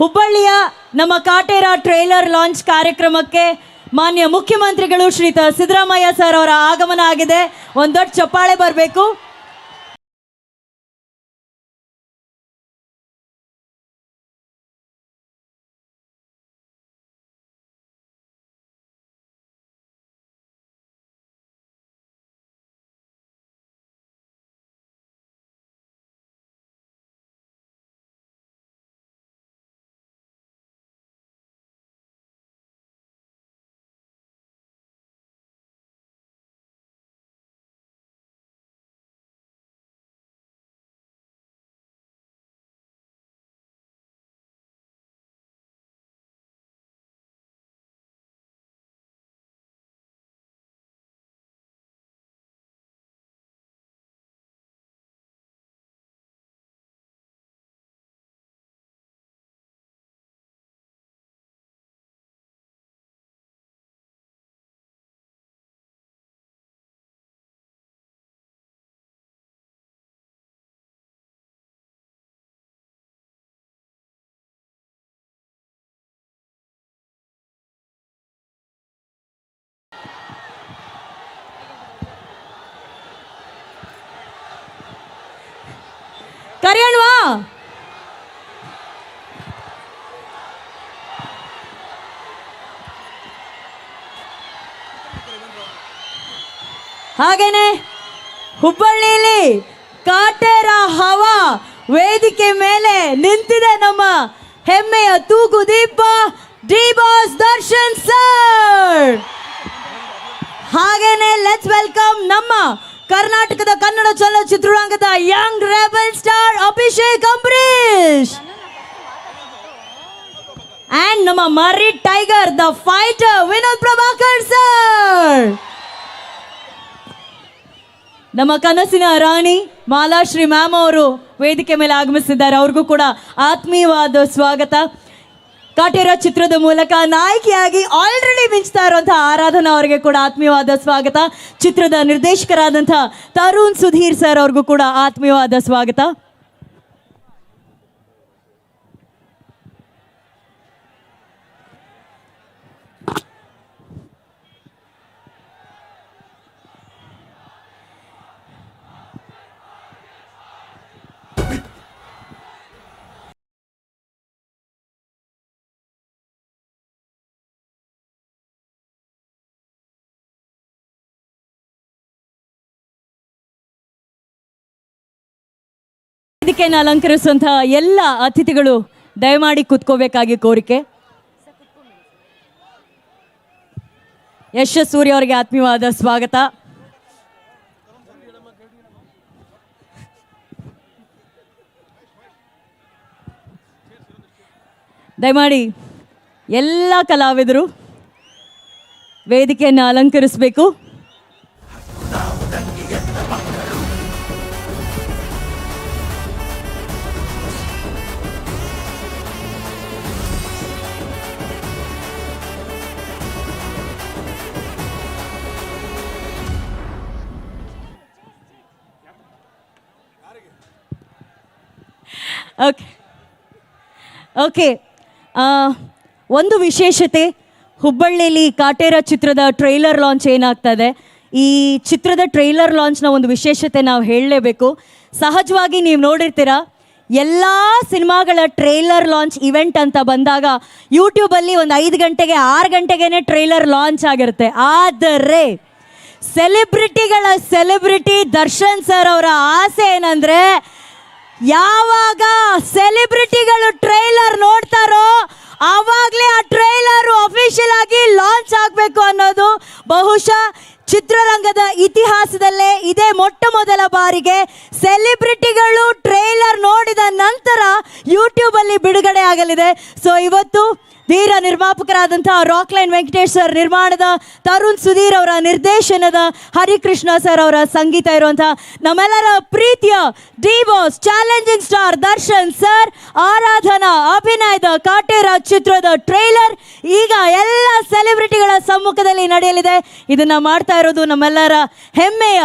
ಹುಬ್ಬಳ್ಳಿಯ ನಮ್ಮ Kaatera trailer launch ಕಾರ್ಯಕ್ರಮಕ್ಕೆ ಮಾನ್ಯ ಮುಖ್ಯಮಂತ್ರಿಗಳು ಶ್ರೀತ ಸಿದ್ದರಾಮಯ್ಯ ಸರ್ ಅವರ ಆಗಮನ ಆಗಿದೆ. ಒಂದು ಚಪ್ಪಾಳೆ ಬರಬೇಕು. ಕರೆಯೋಣವಾ ಹಾಗೇನೆ ಹುಬ್ಬಳ್ಳಿಯಲ್ಲಿ ಕಾಟೇರ ಹವಾ ವೇದಿಕೆ ಮೇಲೆ ನಿಂತಿದೆ ನಮ್ಮ ಹೆಮ್ಮೆಯ ತೂಗು ದೀಪ ಡಿ ಬಾಸ್ ದರ್ಶನ್ ಸರ್. ಹಾಗೇನೆ ಲೆಟ್ಸ್ ವೆಲ್ಕಮ್ ನಮ್ಮ ಕರ್ನಾಟಕದ Kannada ಚಲನಚಿತ್ರರಂಗದ young rebel star Abhishek Ambareesh and ನಮ್ಮ ಮರಿ tiger the fighter Vinod Prabhakar sir ನಮ್ಮ ಕನಸಿನ ರಾಣಿ ಮಾಲಾಶ್ರೀ ಮ್ಯಾಮ್ ಅವರು ವೇದಿಕೆ ಮೇಲೆ ಆಗಮಿಸಿದ್ದಾರೆ. ಅವ್ರಿಗೂ ಕೂಡ ಆತ್ಮೀಯವಾದ ಸ್ವಾಗತ. ಕಾಟೇರ ಚಿತ್ರದ ಮೂಲಕ ನಾಯಕಿಯಾಗಿ ಆಲ್ರೆಡಿ ಮಿಂಚ್ತಾ ಇರುವಂತಹ ಆರಾಧನಾ ಅವರಿಗೆ ಕೂಡ ಆತ್ಮೀಯವಾದ ಸ್ವಾಗತ. ಚಿತ್ರದ ನಿರ್ದೇಶಕರಾದಂತಹ ತರುಣ್ ಸುಧೀರ್ ಸರ್ ಅವ್ರಿಗೂ ಕೂಡ ಆತ್ಮೀಯವಾದ ಸ್ವಾಗತ. ವೇದಿಕೆಯನ್ನು ಅಲಂಕರಿಸುವಂತಹ ಎಲ್ಲ ಅತಿಥಿಗಳು ದಯಮಾಡಿ ಕೂತ್ಕೋಬೇಕಾಗಿ ಕೋರಿಕೆ. ಯಶ ಸೂರ್ಯ ಅವರಿಗೆ ಆತ್ಮೀಯವಾದ ಸ್ವಾಗತ. ದಯಮಾಡಿ ಎಲ್ಲ ಕಲಾವಿದರು ವೇದಿಕೆಯನ್ನು ಅಲಂಕರಿಸಬೇಕು. ಓಕೆ ಓಕೆ ಒಂದು ವಿಶೇಷತೆ ಹುಬ್ಬಳ್ಳಿಯಲ್ಲಿ ಕಾಟೇರ ಚಿತ್ರದ ಟ್ರೈಲರ್ ಲಾಂಚ್ ಏನಾಗ್ತದೆ? ಈ ಚಿತ್ರದ ಟ್ರೈಲರ್ ಲಾಂಚ್ನ ಒಂದು ವಿಶೇಷತೆ ನಾವು ಹೇಳಲೇಬೇಕು. ಸಹಜವಾಗಿ ನೀವು ನೋಡಿರ್ತೀರ, ಎಲ್ಲ ಸಿನಿಮಾಗಳ ಟ್ರೈಲರ್ ಲಾಂಚ್ ಇವೆಂಟ್ ಅಂತ ಬಂದಾಗ ಯೂಟ್ಯೂಬಲ್ಲಿ ಒಂದು ಐದು ಗಂಟೆಗೆ, ಆರು ಗಂಟೆಗೇ ಟ್ರೈಲರ್ ಲಾಂಚ್ ಆಗಿರುತ್ತೆ. ಆದರೆ, ಸೆಲೆಬ್ರಿಟಿಗಳ ಸೆಲೆಬ್ರಿಟಿ ದರ್ಶನ್ ಸರ್ ಅವರ ಆಸೆ ಏನಂದ್ರೆ ಯಾವಾಗ ಸೆಲೆಬ್ರಿಟಿಗಳು ಟ್ರೈಲರ್ ನೋಡ್ತಾರೋ ಆವಾಗಲೇ ಆ ಟ್ರೈಲರ್ ಅಫಿಷಿಯಲ್ ಆಗಿ ಲಾಂಚ್ ಆಗಬೇಕು ಅನ್ನೋದು ಬಹುಶಃ ಚಿತ್ರರಂಗದ ಇತಿಹಾಸದಲ್ಲೇ ಇದೇ ಮೊಟ್ಟ ಮೊದಲ ಬಾರಿಗೆ ಸೆಲೆಬ್ರಿಟಿಗಳು ಟ್ರೈಲರ್ ನೋಡಿದ ನಂತರ ಯೂಟ್ಯೂಬಲ್ಲಿ ಬಿಡುಗಡೆ ಆಗಲಿದೆ. ಸೊ ಇವತ್ತು ಧೀರ ನಿರ್ಮಾಪಕರಾದಂತಹ ರಾಕ್ಲೈನ್ ವೆಂಕಟೇಶ್ ಸರ್ ನಿರ್ಮಾಣದ ತರುಣ್ ಸುಧೀರ್ ಅವರ ನಿರ್ದೇಶನದ ಹರಿಕೃಷ್ಣ ಸರ್ ಅವರ ಸಂಗೀತ ಇರುವಂತಹ ನಮ್ಮೆಲ್ಲರ ಪ್ರೀತಿಯ D challenging star Darshan sir, Aradhana, ಅಭಿನಯದ ಕಾಟೇರ ಚಿತ್ರದ ಟ್ರೈಲರ್ ಈಗ ಎಲ್ಲ ಸೆಲೆಬ್ರಿಟಿಗಳ ಸಮ್ಮುಖದಲ್ಲಿ ನಡೆಯಲಿದೆ. ಇದನ್ನ ಮಾಡ್ತಾ ಇರೋದು ನಮ್ಮೆಲ್ಲರ ಹೆಮ್ಮೆಯ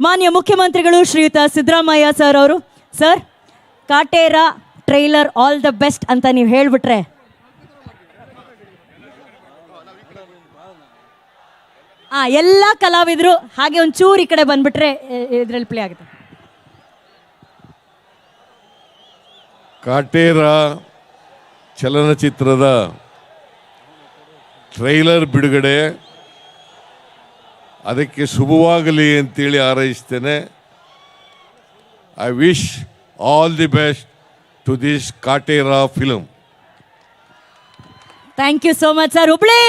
ಮಾನ್ಯ ಮುಖ್ಯಮಂತ್ರಿಗಳು ಶ್ರೀಯುತ ಸಿದ್ದರಾಮಯ್ಯ ಸರ್ ಅವರು. Sir, Kaatera trailer all the best ಅಂತ ನೀವು ಹೇಳ್ಬಿಟ್ರೆ. ಆ, ಎಲ್ಲ ಕಲಾವಿದರು ಹಾಗೆ ಒಂಚೂರು ಈ ಕಡೆ ಬಂದ್ಬಿಟ್ರೆ ಇದ್ರಲ್ಲಿ ಪ್ಲೇ ಆಗುತ್ತೆ. ಕಾಟೇರ ಚಲನಚಿತ್ರದ ಟ್ರೈಲರ್ ಬಿಡುಗಡೆ ಅದಕ್ಕೆ ಶುಭವಾಗಲಿ ಅಂತೇಳಿ ಹಾರೈಸ್ತೇನೆ. I wish all the best to this Kaatera film thank you so much sir Hubli